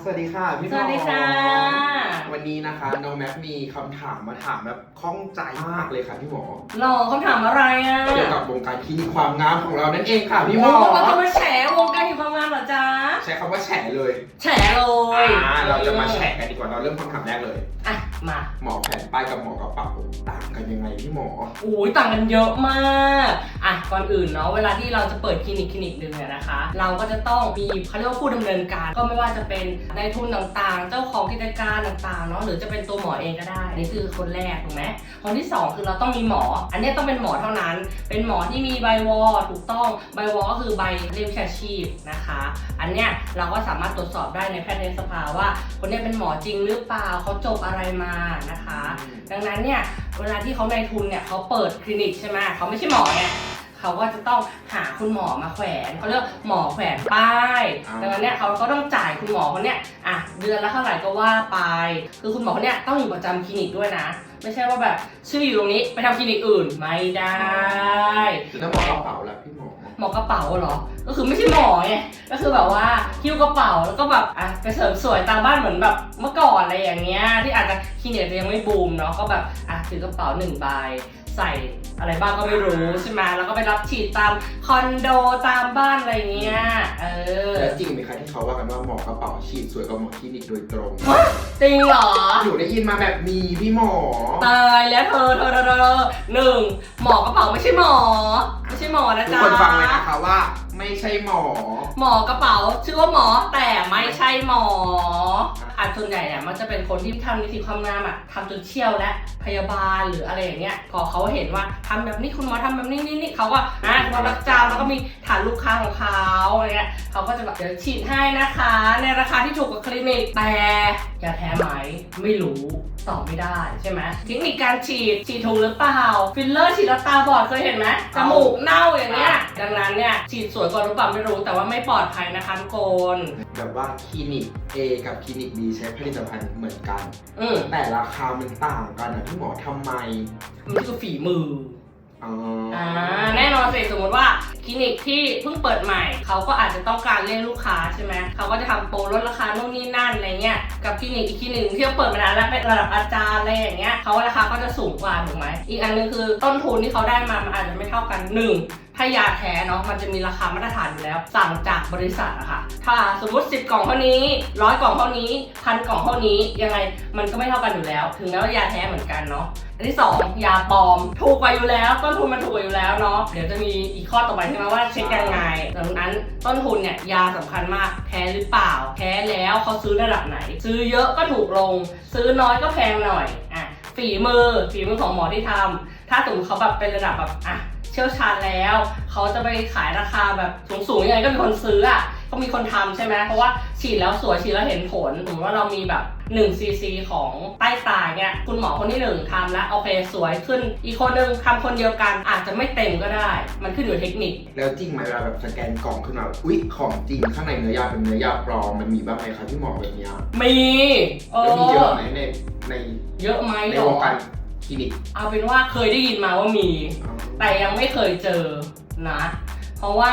สวัสดีค่ะพี่หมสอวัสดีค่ะ วันนี้นะคะน้องแม็กมีคำถามมาถามแบบข้องใจมากเลยค่ะพี่หมอ หลอกเขาถามอะไรอะเกี่ยวกับวงการคลินิกความงามของเรานั่นเองค่ะพี่หมอโเราจะมาแฉวงการอยู่ความงามเหรอจ๊ะ ใช้คำว่าแฉเลยแฉเลยอ่าเราจะมาแฉกันดีกว่าเราเริ่มคำถามแรกเลย อะ มาหมอแผนป้ายกับหมอกระเป๋าต่างกันยังไงพี่หมออุ้ยต่างกันเยอะมากอะก่อนอื่นเนาะเวลาที่เราจะเปิดคลินิกคลินิกหนึ่งเนี่ยนะคะ เราก็จะต้องมีเขาเรียกว่าผู้ดำเนินการ ก็ไม่ว่าจะเป็นนายทุนต่างๆ เจ้าของกิจการต่างๆเนาะหรือจะเป็นตัวหมอเองก็ได้อันนี่คือคนแรกถูกไหมคนที่สองคือเราต้องมีหมอ อันเนี้ยต้องเป็นหมอเท่านั้น เป็นหมอที่มีใบวอถูกต้องใบวอก็คือใบเรียกวิชาชีพนะคะ อันเนี้ยเราก็สามารถตรวจสอบได้ในแพทยสภาว่า คนเนี้ยเป็นหมอจริงหรือเปล่าเขาจบอะไรมานะคะ ดังนั้นเนี่ยเวลาที่เขาในทุนเนี่ยเขาเปิดคลินิกใช่ไหมเขาไม่ใช่หมอเนี่ยเขาก็จะต้องหาคุณหมอมาแขวนเขาเรียกหมอแขวนป้ายอ่าดังนั้นเนี่ยเขาก็ต้องจ่ายคุณหมอคนเนี้ยอะเดือนละเท่าไหร่ก็ว่าไป คือคุณหมอคนเนี้ยต้องอยู่ประจำคลินิกด้วยนะ ไม่ใช่ว่าแบบชื่ออยู่ตรงนี้ไปทำคลินิกอื่นไม่ได้แล้วหมอกระเป๋าล่ะพี่หมอห มอกระเป๋าเหรอ ก็คือไม่ใช่หมอไง ก็คือแบบว่าหิ้วกระเป๋าแล้วก็แบบอะไปเสริมสวยตามบ้านเหมือนแบบเมื่อก่อนอะไรอย่างเงี้ยที่อาจจะคลินิกยังไม่บูมเนาะก็แบบอะถือกระเป๋าหนึ่งใบใส่อะไรบ้างก็ไม่รู้ใช่ไหมแล้วก็ไปรับฉีดตามคอนโดตามบ้านอะไรเงี้ย เออ แล้วจริงไหมคะที่เขาว่ากันว่าหมอกระเป๋าฉีดสวยกว่าหมอคลินิกโดยตรงจริงเหรอ หนูได้ยินมาแบบนี้พี่หมอ ตายแล้วเธอเธอเธอเธอเธอหนึ่ง หมอกระเป๋าไม่ใช่หมอ ไม่ใช่หมอนะทุกจ๊ะคนฟังเลยนะคะว่า ไม่ใช่หมอ หมอกระเป๋าชื่อว่าหมอแต่ไม่ใช่หมออาจส่วนใหญ่เนี่ยมันจะเป็นคนที่ทำนิติความงามอะทำจนเชี่ยวและพยาบาลหรืออะไรอย่างเงี้ยพอเขาเห็นว่าทำแบบนี้คุณหมอทำแบบนี้นี่นี่เขาก็อะเขารับจำแล้วก็มีฐานลูกค้าของเขาอะไรเงี้ยเขาก็จะแบบเดี๋ยวฉีดให้นะคะ ในราคาที่ถูกกว่าคลินิกแต่ ยาแท้ไหมไม่รู้ตอบไม่ได้ใช่ไหมเทคนิคการฉีดฉีดถูกหรือเปล่า ฟิลเลอร์ฉีดแล้วตาบอดเคยเห็นไหมจมูกเน่าอย่างเงี้ยดังนั้นเนี่ยฉีดสวยกว่าหรือเปล่าไม่รู้แต่ว่าไม่ปลอดภัยนะคะทุกคนแบบว่าคลินิก A กับคลินิก B ใช้ผลิตภัณฑ์เหมือนกัน อืมแต่ราคามันต่างกันนะพี่หมอทำไมมันคือฝีมืออ๋ อออ่าแน่นอนสิสมมติว่าคลินิกที่เพิ่งเปิดใหม่ เขาก็อาจจะต้องการเรียกลูกค้าใช่ไหมเขาก็จะทำโปรลดราคาโน่นนี่นั่นอะไรเงี้ยกับคลินิกอีกคลินิกที่เขาเปิดมานานแล้วเป็นระดับอาจารย์อะไรอย่างเงี้ยเขาราคาก็จะสูงกว่าถูกไหมอีกอันนึงคือต้นทุนที่เขาได้มามันอาจจะไม่เท่ากันหนึ่งถ้ายาแท้เนาะมันจะมีราคามาตรฐานอยู่แล้ว สั่งจากบริษัทอะค่ะ ถ้าสมมติ 10 กล่องเท่านี้ร้อยกล่องเท่านี้พันกล่องเท่านี้ยังไงมันก็ไม่เท่ากันอยู่แล้ว ถึงแม้ว่ายาแท้เหมือนกันเนาะ อันที่สองยาปลอม ถูกกว่าอยู่แล้ว ต้นทุนมันถูกกว่าอยู่แล้วเนาะเดี๋ยวจะมีอีกข้อต่อไปใช่ไหมว่าเช็คยังไงดังนั้นต้นทุนเนี่ยยาสำคัญมากแพ้หรือเปล่า แพ้แล้วเขาซื้อระดับไหน ซื้อเยอะก็ถูกลง ซื้อน้อยก็แพงหน่อยอะฝีมือฝีมือของหมอที่ทำถ้าสมมติเขาแบบเป็นระดับแบบอะ เชี่ยวชาญแล้ว เขาจะไปขายราคาแบบสูงๆยังไงก็มีคนซื้ออะก็มีคนทำใช่ไหมเพราะว่าฉีดแล้วสวยฉีดแล้วเห็นผลสมมติว่าเรามีแบบ1ซีซีของใต้ตาเนี่ยคุณหมอคนที่หนึ่งทำแล้วโอเคสวยขึ้น อีกคนนึงทำคนเดียวกันอาจจะไม่เต็มก็ได้ มันขึ้นอยู่กับเทคนิค แล้วจริงไหมเวลาแบบสแกนกล่องขึ้นมาอุ๊ยของจริงข้างในเนื้อยาเป็นเนื้อยาปลอมมันมีบ้างไหมคะพี่หมอแบบเนี้ยมีเอแล้วมีเยออะไหมในในเยอะไหมในหรวองการคลินิกเอาเป็นว่าเคยได้ยินมาว่ามี แต่ยังไม่เคยเจอนะ เพราะว่า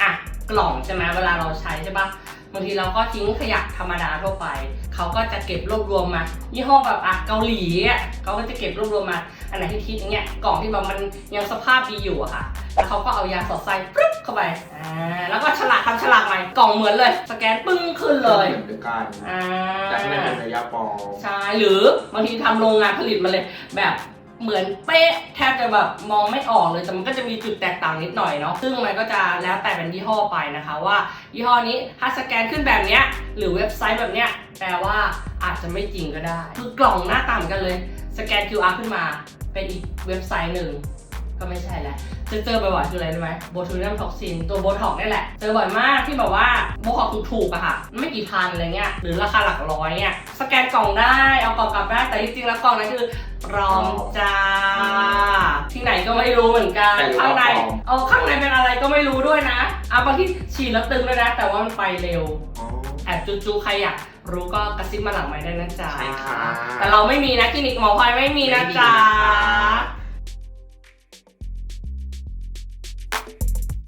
อะกล่องใช่ไหมเวลาเราใช้ใช่ปะบางทีเราก็ทิ้งขยะธรรมดาทั่วไป เขาก็จะเก็บรวบรวมมา ยี่ห้อแบบอะเกาหลีอะเขาก็จะเก็บรวบรวมมา อันไหนที่ทิศอย่างเงี้ย กล่องที่แบบมันยังสภาพดีอยู่อะค่ะ แล้วเขาก็เอายาสอดไส้ปึ๊บเข้าไป อ่า แล้วก็ฉลากทำฉลากใหม่ กล่องเหมือนเลย สแกนปึ้งขึ้นเลยเหมือนด้วยกันอ่าแต่ข้างในเป็นเนื้อยาปลอมใช่ หรือบางทีทำโรงงานผลิตมาเลยแบบ เหมือนเป๊ะแทบจะแบบมองไม่ออกเลยแต่มันก็จะมีจุดแตกต่างนิดหน่อยเนาะซึ่งมันก็จะแล้วแต่เป็นยี่ห้อไปนะคะว่ายี่ห้อนี้ถ้าสแกนขึ้นแบบเนี้ยหรือเว็บไซต์แบบเนี้ยแปลว่าอาจจะไม่จริงก็ได้ คือกล่องหน้าตาเหมือนกันเลย สแกน QR ขึ้นมาเป็นอีกเว็บไซต์หนึ่ง ก็ไม่ใช่แล้วจะเจอบ่อยๆคืออะไรรู้ไหมโบทูลินัมท็อกซินตัวโบท็อกนี่แหละ เจอบ่อยมากที่แบบว่าโบท็อกถูกๆอะค่ะ ไม่กี่พันอะไรเงี้ยหรือราคาหลักร้อยเนี่ยสแกนกล่องได้เอากล่องกลับได้แต่จริงๆแล้วกล่องนั้นคือปลอมจ้าที่ไหนก็ไม่รู้เหมือนกันแต่รู้ว่าข้างในปลอมเอาข้างในเป็นอะไรก็ไม่รู้ด้วยนะเอาบางที่ฉีดแล้วตึงด้วยนะ แต่ว่ามันไปเร็วอ๋อแอบจูๆใครอยากรู้ก็กระซิบมาหลังไม้ได้นะจ๊ะ ใช่ค่ะ แต่เราไม่มีนะคลินิกหมอพลอยไม่มีนะจ๊ะไม่มีนะคะ